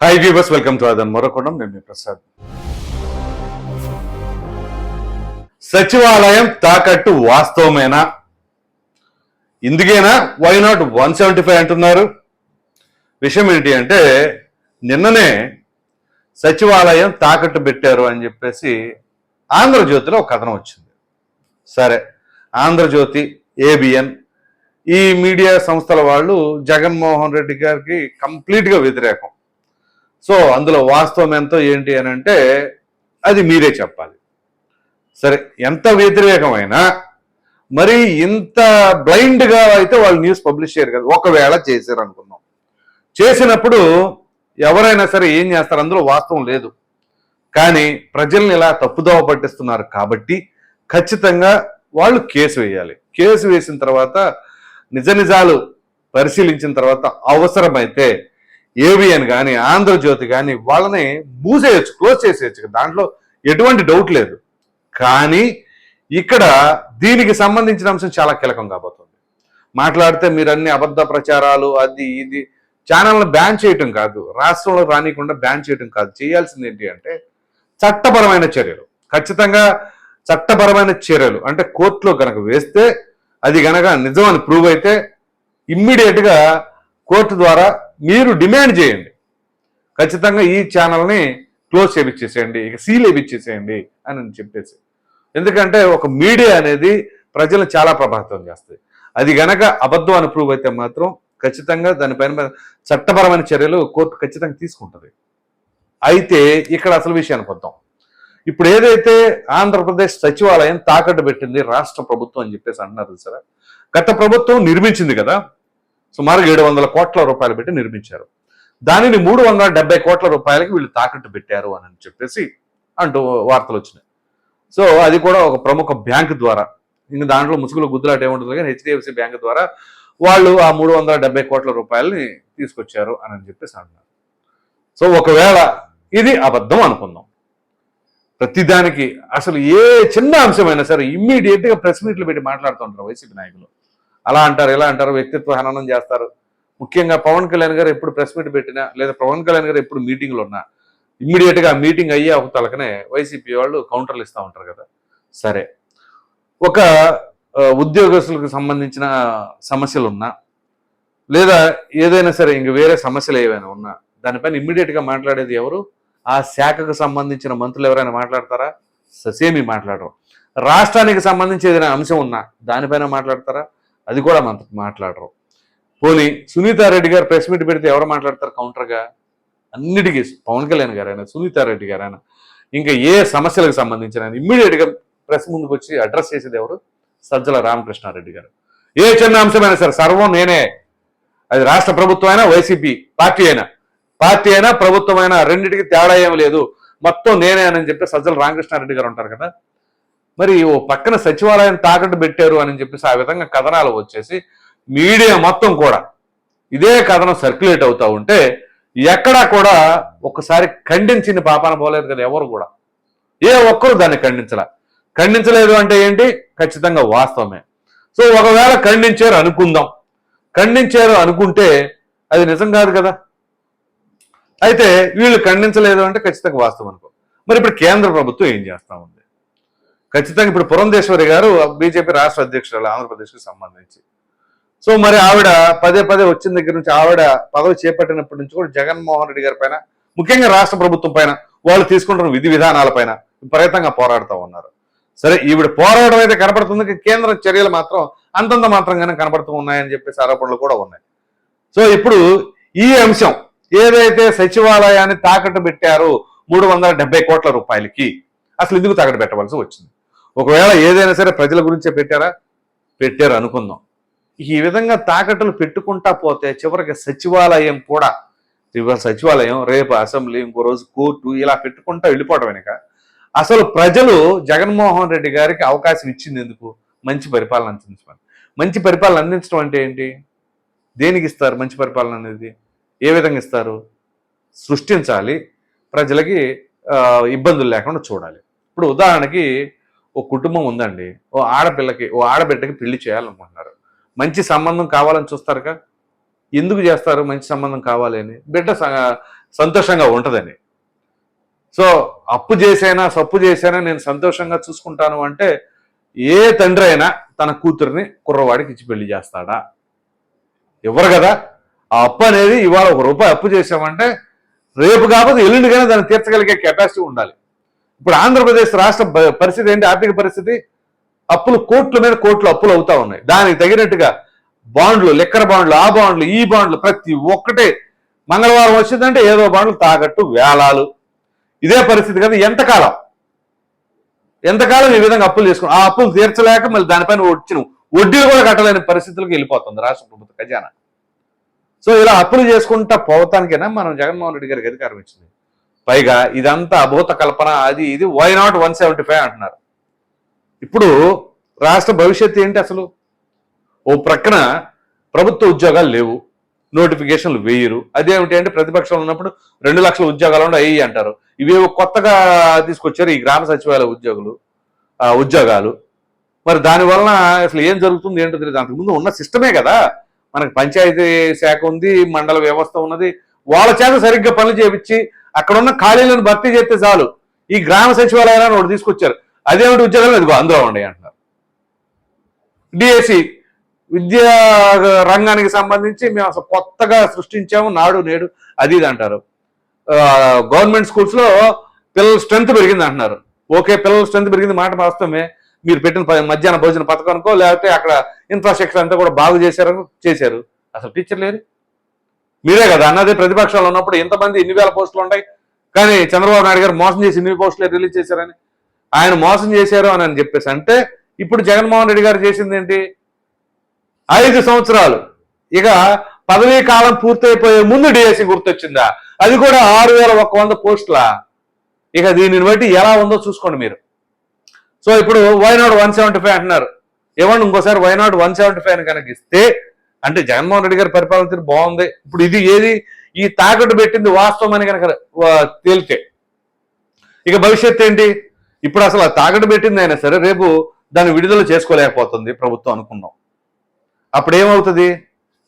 Hi viewers welcome to అదన్ మరొకడం నేను ప్రసాద్ సచివాలయం తాకట్టు వాస్తవమేనా ఇందుకేనా why not one seventy five అంటున్నారు విషయం ఏంటి అంటే నిన్ననే సచివాలయం తాకట్టు పెట్టారు అని చెప్పేసి ఆంధ్రజ్యోతిలో ఒక కథనం వచ్చింది. సరే ఆంధ్రజ్యోతి ఏబిఎన్ ఈ మీడియా సంస్థల వాళ్ళు జగన్మోహన్ రెడ్డి గారికి కంప్లీట్గా వ్యతిరేకం. సో అందులో వాస్తవం ఎంతో ఏంటి అని అంటే అది మీరే చెప్పాలి. సరే ఎంత వ్యతిరేకమైనా మరి ఇంత బ్లైండ్గా అయితే వాళ్ళు న్యూస్ పబ్లిష్ చేయరు కదా. ఒకవేళ చేశారు అనుకుందాం. చేసినప్పుడు ఎవరైనా సరే ఏం చేస్తారు? అందులో వాస్తవం లేదు. కానీ ప్రజల్ని ఇలా తప్పుదోవ పట్టిస్తున్నారు కాబట్టి ఖచ్చితంగా వాళ్ళు కేసు వేయాలి. కేసు వేసిన తర్వాత నిజ నిజాలు పరిశీలించిన తర్వాత అవసరమైతే ఏవిఎన్ కానీ ఆంధ్రజ్యోతి కానీ వాళ్ళని మూసేయచ్చు క్లోజ్ చేసేయచ్చు. దాంట్లో ఎటువంటి డౌట్ లేదు. కానీ ఇక్కడ దీనికి సంబంధించిన అంశం చాలా కీలకం కాబోతుంది. మాట్లాడితే మీరు అన్ని అబద్ధ ప్రచారాలు అది ఇది ఛానల్ని బ్యాన్ చేయటం కాదు. రాష్ట్రంలో రానికుండా బ్యాన్ చేయటం కాదు. చేయాల్సింది ఏంటి అంటే చట్టపరమైన చర్యలు. ఖచ్చితంగా చట్టపరమైన చర్యలు. అంటే కోర్టులో కనుక వేస్తే అది గనక నిజం అని ప్రూవ్ అయితే ఇమ్మీడియట్గా కోర్టు ద్వారా మీరు డిమాండ్ చేయండి. ఖచ్చితంగా ఈ ఛానల్ని క్లోజ్ చేపించేసేయండి ఇక సీల్ వేయించేసేయండి అని చెప్పేసి. ఎందుకంటే ఒక మీడియా అనేది ప్రజలు చాలా ప్రభావితం చేస్తుంది. అది గనక అబద్ధం అని ప్రూవ్ అయితే మాత్రం ఖచ్చితంగా దానిపైన చట్టపరమైన చర్యలు కోర్టు ఖచ్చితంగా తీసుకుంటుంది. అయితే ఇక్కడ అసలు విషయానికి వద్దాం ఇప్పుడు ఏదైతే ఆంధ్రప్రదేశ్ సచివాలయం తాకట్టు పెట్టింది రాష్ట్ర ప్రభుత్వం అని చెప్పేసి అంటున్నారు సరే గత ప్రభుత్వం నిర్మించింది కదా సుమారు ఏడు వందల కోట్ల రూపాయలు పెట్టి నిర్మించారు. దానిని మూడు వందల డెబ్బై కోట్ల రూపాయలకి వీళ్ళు తాకట్టు పెట్టారు అని చెప్పేసి అంటూ వార్తలు వచ్చినాయి. సో అది కూడా ఒక ప్రముఖ బ్యాంక్ ద్వారా. ఇంకా దాంట్లో ముసుగులో గుద్దులాట ఏముంటుంది కానీ హెచ్డిఎఫ్సి బ్యాంక్ ద్వారా వాళ్ళు ఆ మూడు వందల డెబ్బై కోట్ల రూపాయలని తీసుకొచ్చారు అని చెప్పేసి అంటున్నారు. సో ఒకవేళ ఇది అబద్ధం అనుకుందాం. ప్రతిదానికి అసలు ఏ చిన్న అంశమైనా సరే ఇమ్మీడియట్గా ప్రెస్ మీట్లు పెట్టి మాట్లాడుతుంటారు వైసీపీ నాయకులు. అలా అంటారు ఇలా అంటారు వ్యక్తిత్వ హననం చేస్తారు. ముఖ్యంగా పవన్ కళ్యాణ్ గారు ఎప్పుడు ప్రెస్ మీట్ పెట్టినా లేదా పవన్ కళ్యాణ్ గారు ఎప్పుడు మీటింగ్లు ఉన్నా ఇమ్మీడియట్గా మీటింగ్ అయ్యే తలకనే వైసీపీ వాళ్ళు కౌంటర్లు ఇస్తూ ఉంటారు కదా. సరే. ఒక ఉద్యోగస్తులకు సంబంధించిన సమస్యలు ఉన్నా లేదా ఏదైనా సరే ఇంక వేరే సమస్యలు ఏవైనా ఉన్నా దానిపైన ఇమ్మీడియట్గా మాట్లాడేది ఎవరు? ఆ శాఖకు సంబంధించిన మంత్రులు ఎవరైనా మాట్లాడతారా? ససేమి మాట్లాడరు. రాష్ట్రానికి సంబంధించి ఏదైనా అంశం ఉన్నా దానిపైన మాట్లాడతారా? అది కూడా మన మాట్లాడరు. పోనీ సునీతారెడ్డి గారు ప్రెస్ మీట్ పెడితే ఎవరు మాట్లాడతారు కౌంటర్గా అన్నిటికీ పవన్ కళ్యాణ్ గారైనా సునీతారెడ్డి గారైనా ఇంకా ఏ సమస్యలకు సంబంధించిన ఇమ్మీడియట్గా ప్రెస్ ముందుకు వచ్చి అడ్రస్ చేసేది ఎవరు? సజ్జల రామకృష్ణారెడ్డి గారు. ఏ చిన్న అంశమైనా సరే సర్వం నేనే. అది రాష్ట్ర ప్రభుత్వం అయినా వైసీపీ పార్టీ అయినా. పార్టీ అయినా ప్రభుత్వం అయినా రెండింటికి తేడా ఏం లేదు. మొత్తం నేనే అని చెప్పి సజ్జల రామకృష్ణారెడ్డి గారు ఉంటారు కదా? మరి ఓ పక్కన సచివాలయం తాకట్టు పెట్టారు అని చెప్పేసి ఆ విధంగా కథనాలు వచ్చేసి మీడియా మొత్తం కూడా ఇదే కథనం సర్క్యులేట్ అవుతూ ఉంటే ఎక్కడా కూడా ఒకసారి ఖండించిన పాపాన పోలేదు కదా ఎవరు కూడా. ఏ ఒక్కరు దాన్ని ఖండించలా. ఖండించలేదు అంటే ఏంటి? ఖచ్చితంగా వాస్తవమే. సో ఒకవేళ ఖండించారు అనుకుందాం. ఖండించారు అనుకుంటే అది నిజం కాదు కదా. అయితే వీళ్ళు ఖండించలేదు అంటే ఖచ్చితంగా వాస్తవం అనుకో. మరి ఇప్పుడు కేంద్ర ప్రభుత్వం ఏం చేస్తా ఉంది? ఖచ్చితంగా ఇప్పుడు పురంధేశ్వరి గారు బీజేపీ రాష్ట్ర అధ్యక్షురాలు ఆంధ్రప్రదేశ్కి సంబంధించి. సో మరి ఆవిడ పదే పదే వచ్చిన దగ్గర నుంచి ఆవిడ పదవి చేపట్టినప్పటి నుంచి కూడా జగన్మోహన్ రెడ్డి గారి పైన ముఖ్యంగా రాష్ట్ర ప్రభుత్వం పైన వాళ్ళు తీసుకుంటున్న విధి విధానాల పైన విపరీతంగా పోరాడుతూ ఉన్నారు. సరే ఈవిడ పోరాటం అయితే కనపడుతుంది కేంద్ర చర్యలు మాత్రం అంతంత మాత్రంగానే కనపడుతూ ఉన్నాయని చెప్పేసి ఆరోపణలు కూడా ఉన్నాయి. సో ఇప్పుడు ఈ అంశం ఏదైతే సచివాలయాన్ని తాకట్టు పెట్టారో మూడు వందల డెబ్బై కోట్ల రూపాయలకి అసలు ఎందుకు తాకట్టు పెట్టవలసి వచ్చింది? ఒకవేళ ఏదైనా సరే ప్రజల గురించే పెట్టారా? పెట్టారు అనుకుందాం. ఈ విధంగా తాకట్టులు పెట్టుకుంటా పోతే చివరికి సచివాలయం కూడా ఇవాళ సచివాలయం రేపు అసెంబ్లీ ఇంకో రోజు కోర్టు ఇలా పెట్టుకుంటా వెళ్ళిపోవడం వెనుక. అసలు ప్రజలు జగన్మోహన్ రెడ్డి గారికి అవకాశం ఇచ్చింది ఎందుకు? మంచి పరిపాలన అందించమని. మంచి పరిపాలన అందించడం అంటే ఏంటి? దేనికి ఇస్తారు మంచి పరిపాలన అనేది? ఏ విధంగా ఇస్తారు? సృష్టించాలి. ప్రజలకి ఇబ్బందులు లేకుండా చూడాలి. ఇప్పుడు ఉదాహరణకి ఓ కుటుంబం ఉందండి. ఓ ఆడపిల్లకి ఓ ఆడబిడ్డకి పెళ్ళి చేయాలనుకుంటున్నారు. మంచి సంబంధం కావాలని చూస్తారుగా? ఎందుకు చేస్తారు మంచి సంబంధం కావాలి అని? బిడ్డ స- సంతోషంగా ఉంటుందని. సో అప్పు చేసైనా సప్పు చేసైనా నేను సంతోషంగా చూసుకుంటాను అంటే ఏ తండ్రి అయినా తన కూతుర్ని కుర్రవాడికి ఇచ్చి పెళ్ళి చేస్తాడా? ఎవరు కదా? ఆ అప్పు అనేది ఇవాళ ఒక రూపాయి అప్పు చేసామంటే రేపు కాకపోతే ఎల్లుండికైనా దాన్ని తీర్చగలిగే కెపాసిటీ ఉండాలి. ఇప్పుడు ఆంధ్రప్రదేశ్ రాష్ట్ర పరిస్థితి ఏంటి? ఆర్థిక పరిస్థితి? అప్పులు కోట్ల మీద కోట్లు అప్పులు అవుతా ఉన్నాయి. దానికి తగినట్టుగా బాండ్లు లెక్కర బాండ్లు ఆ బాండ్లు ఈ బాండ్లు ప్రతి ఒక్కటే మంగళవారం వచ్చిందంటే ఏదో బాండ్లు తాకట్టు వేలాలు. ఇదే పరిస్థితి కదా ఎంతకాలం? ఎంతకాలం ఈ విధంగా అప్పులు చేసుకుని ఆ అప్పులు తీర్చలేక మళ్ళీ దానిపైన వచ్చిన వడ్డీలు కూడా కట్టలేని పరిస్థితులకు వెళ్ళిపోతుంది రాష్ట్ర ప్రభుత్వ ఖజానా. సో ఇలా అప్పులు చేసుకుంటా పోవటానికైనా మనం జగన్మోహన్ రెడ్డి గారికి అధికారం ఇచ్చింది? పైగా ఇదంతా అభూత కల్పన. అది ఇది why not one seventy five అంటున్నారు. ఇప్పుడు రాష్ట్ర భవిష్యత్తు ఏంటి అసలు? ఓ ప్రక్కన ప్రభుత్వ ఉద్యోగాలు లేవు. నోటిఫికేషన్లు వేయరు. అదేమిటి అంటే ప్రతిపక్షంలో ఉన్నప్పుడు రెండు లక్షల ఉద్యోగాలు ఉండి అయ్యి అంటారు. ఇవేవో కొత్తగా తీసుకొచ్చారు ఈ గ్రామ సచివాలయ ఉద్యోగులు ఉద్యోగాలు. మరి దాని వలన అసలు ఏం జరుగుతుంది ఏంటో తెలియదు. అంతకుముందు ఉన్న సిస్టమే కదా. మనకి పంచాయతీ శాఖ ఉంది మండల వ్యవస్థ ఉన్నది. వాళ్ళ చేత సరిగ్గా పనులు చేపించి అక్కడ ఉన్న ఖాళీలను భర్తీ చేస్తే చాలు. ఈ గ్రామ సచివాలయాలను ఒకటి తీసుకొచ్చారు. అదేమిటి ఉద్యోగాలు అది అందులో ఉన్నాయి అంటున్నారు. డిఎస్సి విద్యా రంగానికి సంబంధించి మేము అసలు కొత్తగా సృష్టించాము. నాడు నేడు అది ఇది అంటారు. గవర్నమెంట్ స్కూల్స్లో పిల్లల స్ట్రెంత్ పెరిగింది అంటున్నారు. ఓకే పిల్లల స్ట్రెంత్ పెరిగింది మాట వాస్తవమే. మీరు పెట్టిన మధ్యాహ్న భోజన పథకానికో లేకపోతే అక్కడ ఇన్ఫ్రాస్ట్రక్చర్ అంతా కూడా బాగు చేశారు చేశారు. అసలు టీచర్ లేరు. మీరే కదా అన్నది ప్రతిపక్షాలు ఉన్నప్పుడు ఎంతమంది ఎన్ని వేల పోస్టులు ఉంటాయి కానీ చంద్రబాబు నాయుడు గారు మోసం చేసి ఎన్ని పోస్టులు రిలీజ్ చేశారని ఆయన మోసం చేశారు అని అని చెప్పేసి. అంటే ఇప్పుడు జగన్మోహన్ రెడ్డి గారు చేసింది ఏంటి? ఐదు సంవత్సరాలు. ఇక పదవీ కాలం పూర్తయిపోయే ముందు డిఎస్సి గుర్తొచ్చిందా? అది కూడా ఆరు వేల ఒక వంద పోస్టుల? ఇక దీనిని బట్టి ఎలా ఉందో చూసుకోండి మీరు. సో ఇప్పుడు వైనాడు వన్ సెవెంటీ ఫైవ్ అంటున్నారు. ఏమన్నా ఇంకోసారి వైనాడు వన్ సెవెంటీ ఫైవ్ అని కనుక ఇస్తే అంటే జగన్మోహన్ రెడ్డి గారి పరిపాలన తీరు బాగుంది. ఇప్పుడు ఇది ఏది? ఈ తాకట్టు పెట్టింది వాస్తవం అని కనుక తేలితే. ఇక భవిష్యత్తు ఏంటి? ఇప్పుడు అసలు ఆ తాకట్టు పెట్టింది అయినా సరే రేపు దాన్ని విడుదల చేసుకోలేకపోతుంది ప్రభుత్వం అనుకున్నాం. అప్పుడు ఏమవుతుంది?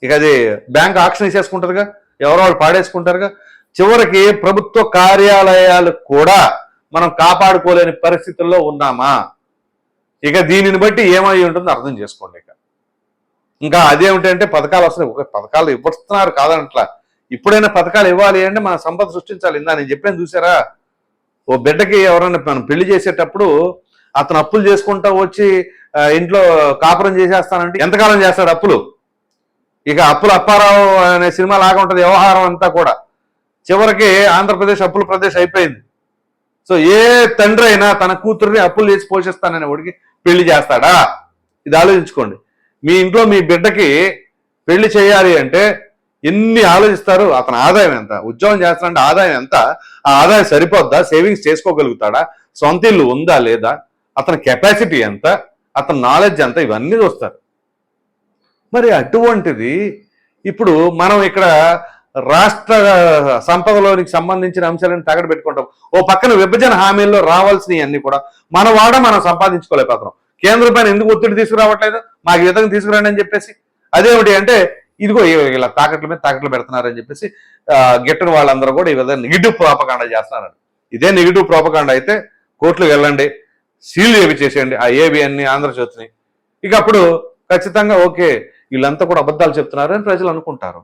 ఇక అది బ్యాంక్ ఆక్షన్ వేసేసుకుంటారుగా? ఎవరో వాళ్ళు పాడేసుకుంటారుగా? చివరికి ప్రభుత్వ కార్యాలయాలు కూడా మనం కాపాడుకోలేని పరిస్థితుల్లో ఉన్నామా? ఇక దీనిని బట్టి ఏమై ఉంటుందో అర్థం చేసుకోండి ఇక. ఇంకా అదేమిటంటే పథకాలు వస్తున్నాయి. ఒక పథకాలు ఇవ్వస్తున్నారు కాదనట్లా. ఇప్పుడైనా పథకాలు ఇవ్వాలి అంటే మన సంపద సృష్టించాలి. ఇందా నేను చెప్పాను చూసారా? ఓ బిడ్డకి ఎవరైనా మనం పెళ్ళి చేసేటప్పుడు అతను అప్పులు చేసుకుంటా వచ్చి ఇంట్లో కాపురం చేసేస్తానంటే ఎంతకాలం చేస్తాడు అప్పులు? ఇక అప్పులు అప్పారావు అనే సినిమా లాగా ఉంటుంది వ్యవహారం అంతా కూడా. చివరికి ఆంధ్రప్రదేశ్ అప్పుల ప్రదేశ్ అయిపోయింది. సో ఏ తండ్రి అయినా తన కూతుర్ని అప్పులు చేసి పోషిస్తానని వాడికి పెళ్ళి చేస్తాడా? ఇది ఆలోచించుకోండి. మీ ఇంట్లో మీ బిడ్డకి పెళ్ళి చేయాలి అంటే ఎన్ని ఆలోచిస్తారు? అతని ఆదాయం ఎంత? ఉద్యోగం చేస్తానంటే ఆదాయం ఎంత? ఆ ఆదాయం సరిపోద్దా? సేవింగ్స్ చేసుకోగలుగుతాడా? సొంత ఇల్లు ఉందా లేదా? అతని కెపాసిటీ ఎంత? అతని నాలెడ్జ్ ఎంత? ఇవన్నీ చూస్తారు. మరి అటువంటిది ఇప్పుడు మనం ఇక్కడ రాష్ట్ర సంపదలోనికి సంబంధించిన అంశాలను తగడ పెట్టుకుంటాం. ఓ పక్కన విభజన హామీల్లో రావాల్సినవి అన్ని కూడా మన వాడ మనం సంపాదించుకోలేకపోతున్నాం. కేంద్రం పైన ఎందుకు ఒత్తిడి తీసుకురావట్లేదు? మాకు ఈ విధంగా తీసుకురండి అని చెప్పేసి. అదేమిటి అంటే ఇదిగో ఇలా తాకట్ల మీద తాకట్లు పెడుతున్నారని చెప్పేసి గిట్టని వాళ్ళందరూ కూడా ఈ విధంగా నెగిటివ్ ప్రాపకాండ చేస్తున్నారు ఇదే నెగిటివ్ ప్రాపకాండ అయితే కోర్టులకు వెళ్ళండి సీల్ చేసేయండి ఆ ఏబిఎన్ని ఆంధ్రజ్యోతిని ఇక అప్పుడు ఖచ్చితంగా ఓకే వీళ్ళంతా కూడా అబద్ధాలు చెప్తున్నారు అని ప్రజలు అనుకుంటారు.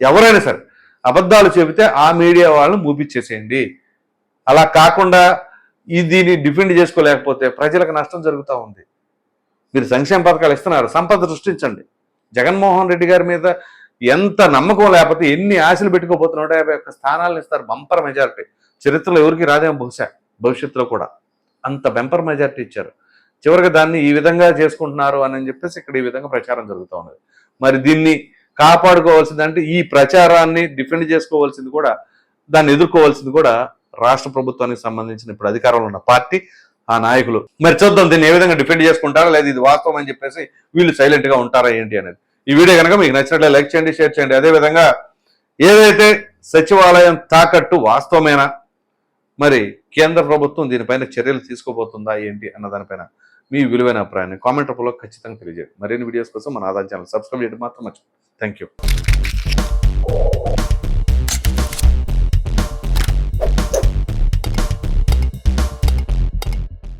ఎవరైనా సరే అబద్ధాలు చెబితే ఆ మీడియా వాళ్ళని మూపించేసేయండి. అలా కాకుండా ఈ దీన్ని డిఫెండ్ చేసుకోలేకపోతే ప్రజలకు నష్టం జరుగుతూ ఉంది. మీరు సంక్షేమ పథకాలు ఇస్తున్నారు సంపద సృష్టించండి. జగన్మోహన్ రెడ్డి గారి మీద ఎంత నమ్మకం లేకపోతే ఎన్ని ఆశలు పెట్టుకోపోతే నూట యాభై ఒక్క స్థానాలను ఇస్తారు బంపర్ మెజారిటీ. చరిత్రలో ఎవరికి రాదేమో బహుశా భవిష్యత్తులో కూడా. అంత బెంపర్ మెజారిటీ ఇచ్చారు. చివరికి దాన్ని ఈ విధంగా చేసుకుంటున్నారు అని చెప్పేసి ఇక్కడ ఈ విధంగా ప్రచారం జరుగుతూ ఉన్నది. మరి దీన్ని కాపాడుకోవాల్సింది అంటే ఈ ప్రచారాన్ని డిఫెండ్ చేసుకోవాల్సింది కూడా దాన్ని ఎదుర్కోవాల్సింది కూడా రాష్ట్ర ప్రభుత్వానికి సంబంధించిన ఇప్పుడు అధికారంలో ఉన్న పార్టీ ఆ నాయకులు. మరి చూద్దాం దీన్ని ఏ విధంగా డిఫెండ్ చేసుకుంటారా లేదా ఇది వాస్తవం అని చెప్పేసి వీళ్ళు సైలెంట్గా ఉంటారా ఏంటి అనేది. ఈ వీడియో కనుక మీకు నచ్చినట్లే లైక్ చేయండి షేర్ చేయండి. అదే విధంగా ఏదైతే సచివాలయం తాకట్టు వాస్తవమేనా మరి కేంద్ర ప్రభుత్వం దీనిపైన చర్యలు తీసుకోబోతుందా ఏంటి అన్న దానిపైన మీ విలువైన అభిప్రాయాన్ని కామెంట్ రూపంలో ఖచ్చితంగా తెలియజేయండి. మరిన్ని వీడియోస్ కోసం మన ఆదాయం ఛానల్ సబ్స్క్రైబ్ చేయడం మాత్రం మర్చిపోండి థ్యాంక్ యూ